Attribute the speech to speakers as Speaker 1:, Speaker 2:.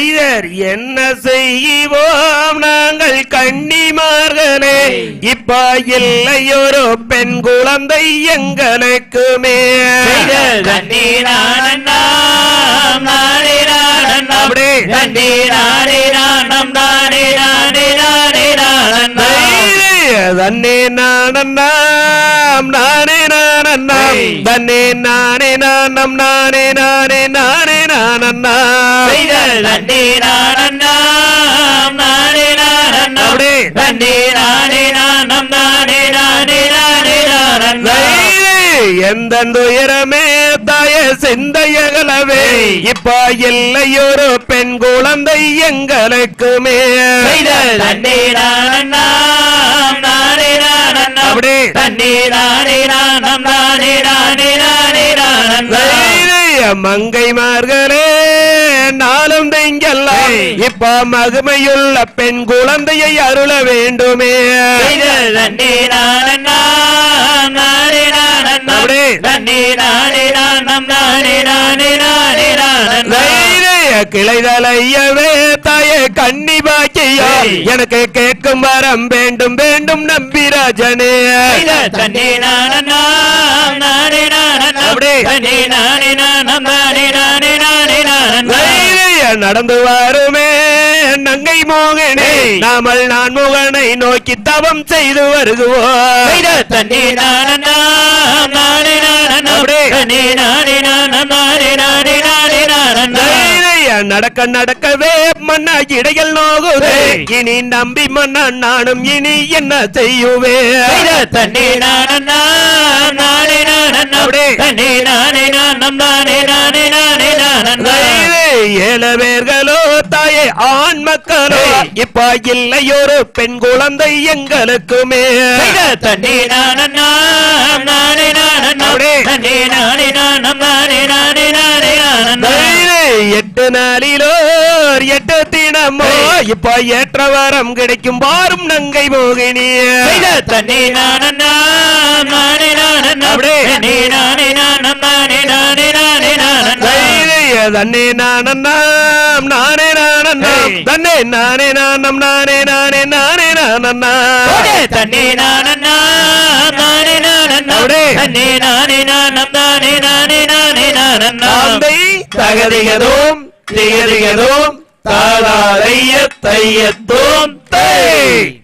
Speaker 1: செய்தர் என்ன செய்வோம்? நாங்கள் கன்னிமார்களே. இப்ப இல்லையொரு பெண் குழந்தை எங்களுக்குமே அப்படி. தன்னே நானண்ணாம் நானே நானண்ணாம் தன்னே நானே நானம் நானே நானே நானே நானண்ணா அப்படி. எந்த துயரமே தாய சிந்தையகளவே இப்ப இல்லையொரு பெண் குழந்தை எங்களுக்குமே அப்படி. தைரிய மங்கைமார்களே நாளும் திங்கெல்லாம் இப்ப மகிமையுள்ள பெண் குழந்தையை அருள வேண்டுமே அப்படி. கிளைதலையவே தாய கன்னி பாக்கியா? எனக்கு கேட்கும் வரம் வேண்டும் வேண்டும் நம்பிராஜனே அப்படி. தைரிய நடந்து வருமே நங்கை மோகனே. நாமல் நான் முகனை நோக்கி தவம் செய்து வருகுவோம். தைரிய நடக்க நடக்கவே மன்னா இடையில் நோகுதே. இனி நம்பி மன்னா நானும் இனி என்ன செய்யுவே. ஏழு பேர்களோ தாயே ஆண் மக்களோ. இப்ப இல்லையொரு பெண் குழந்தை எங்களுக்குமே. தைரிய எட்டு நாளிலோ எட்டு தினமோ இப்ப ஏற்ற வரம் கிடைக்கும் வாரும் நங்கை மோகினி. தைரிய தன்னே நானண்ணாம் நானே நானண்ணாம் தன்னே நானே நானம் நானே நானே நானே நானண்ணா. தாந்தை தகதிகதோம் திகதிகதோம் தாதாதைய தையத்தோம் தை.